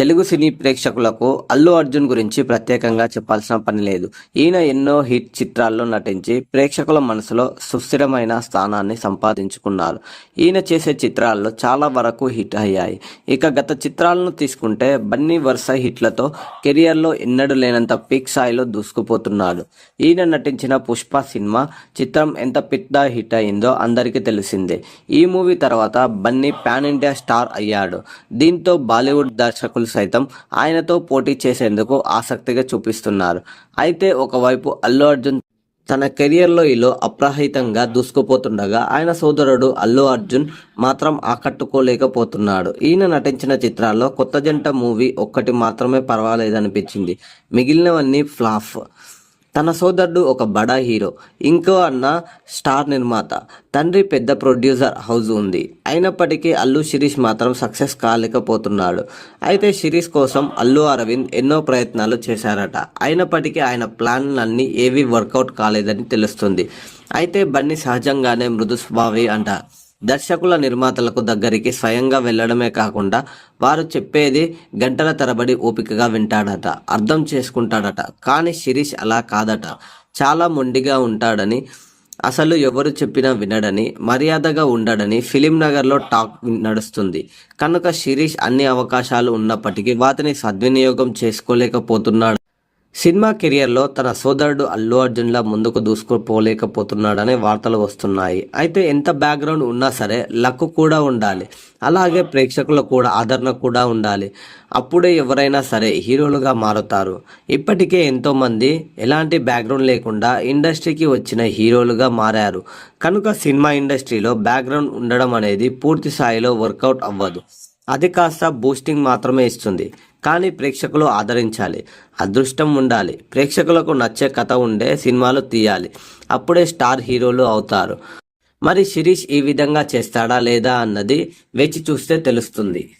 తెలుగు సినీ ప్రేక్షకులకు అల్లు అర్జున్ గురించి ప్రత్యేకంగా చెప్పాల్సిన పని లేదు. ఈయన ఎన్నో హిట్ చిత్రాల్లో నటించి ప్రేక్షకుల మనసులో సుస్థిరమైన స్థానాన్ని సంపాదించుకున్నారు. ఈయన చేసే చిత్రాల్లో చాలా వరకు హిట్ అయ్యాయి. ఇక గత చిత్రాలను తీసుకుంటే బన్నీ వరుస హిట్లతో కెరియర్లో ఎన్నడూ లేనంత పీక్ స్థాయిలో దూసుకుపోతున్నాడు. ఈయన నటించిన పుష్ప సినిమా చిత్రం ఎంత పెద్ద హిట్ అయిందో అందరికీ తెలిసిందే. ఈ మూవీ తర్వాత బన్నీ పాన్ ఇండియా స్టార్ అయ్యాడు. దీంతో బాలీవుడ్ దర్శకులు సైతం ఆయనతో పోటీ చేసేందుకు ఆసక్తిగా చూపిస్తున్నారు. అయితే ఒకవైపు అల్లు అర్జున్ తన కెరియర్లో ఇలా అప్రహితంగా దూసుకుపోతుండగా ఆయన సోదరుడు అల్లు అర్జున్ మాత్రం ఆకట్టుకోలేకపోతున్నాడు. ఈయన నటించిన చిత్రాల్లో కొత్త జంట మూవీ ఒక్కటి మాత్రమే పర్వాలేదనిపించింది. మిగిలినవన్నీ ఫ్లాఫ్. తన సోదరుడు ఒక బడా హీరో ఇంకో అన్న స్టార్ నిర్మాత. తండ్రి పెద్ద ప్రొడ్యూసర్ హౌస్ ఉంది. అయినప్పటికీ అల్లు శిరీష్ మాత్రం సక్సెస్ కాలేకపోతున్నాడు. అయితే శిరీష్ కోసం అల్లు అరవింద్ ఎన్నో ప్రయత్నాలు చేశారట. అయినప్పటికీ ఆయన ప్లాన్లన్నీ ఏవి వర్కౌట్ కాలేదని తెలుస్తుంది. అయితే బన్నీ సహజంగానే మృదు స్వావి అంట. దర్శకుల నిర్మాతలకు దగ్గరికి స్వయంగా వెళ్ళడమే కాకుండా వారు చెప్పేది గంటల తరబడి ఓపికగా వింటాడట అర్థం చేసుకుంటాడట. కానీ శిరీష్ అలా కాదట. చాలా మొండిగా ఉంటాడని అసలు ఎవరు చెప్పినా వినడని మర్యాదగా ఉండడని ఫిలిం నగర్లో టాక్ నడుస్తుంది. కనుక శిరీష్ అన్ని అవకాశాలు ఉన్నప్పటికీ వాటిని సద్వినియోగం చేసుకోలేకపోతున్నాడు సినిమా కెరియర్లో తన సోదరుడు అల్లు అర్జున్లా ముందుకు దూసుకుపోలేకపోతున్నాడనే వార్తలు వస్తున్నాయి. అయితే ఎంత బ్యాక్గ్రౌండ్ ఉన్నా సరే లక్ కూడా ఉండాలి. అలాగే ప్రేక్షకుల కూడా ఆదరణ కూడా ఉండాలి. అప్పుడే ఎవరైనా సరే హీరోలుగా మారుతారు. ఇప్పటికే ఎంతోమంది ఎలాంటి బ్యాక్గ్రౌండ్ లేకుండా ఇండస్ట్రీకి వచ్చిన హీరోలుగా మారారు. కనుక సినిమా ఇండస్ట్రీలో బ్యాక్గ్రౌండ్ ఉండడం అనేది పూర్తి స్థాయిలో వర్కౌట్ అవ్వదు. అది కాస్త బూస్టింగ్ మాత్రమే ఇస్తుంది. కానీ ప్రేక్షకులు ఆదరించాలి. అదృష్టం ఉండాలి. ప్రేక్షకులకు నచ్చే కథ ఉండే సినిమాలు తీయాలి. అప్పుడే స్టార్ హీరోలు అవుతారు. మరి శిరీష్ ఈ విధంగా చేస్తాడా లేదా అన్నది వేచి చూస్తే తెలుస్తుంది.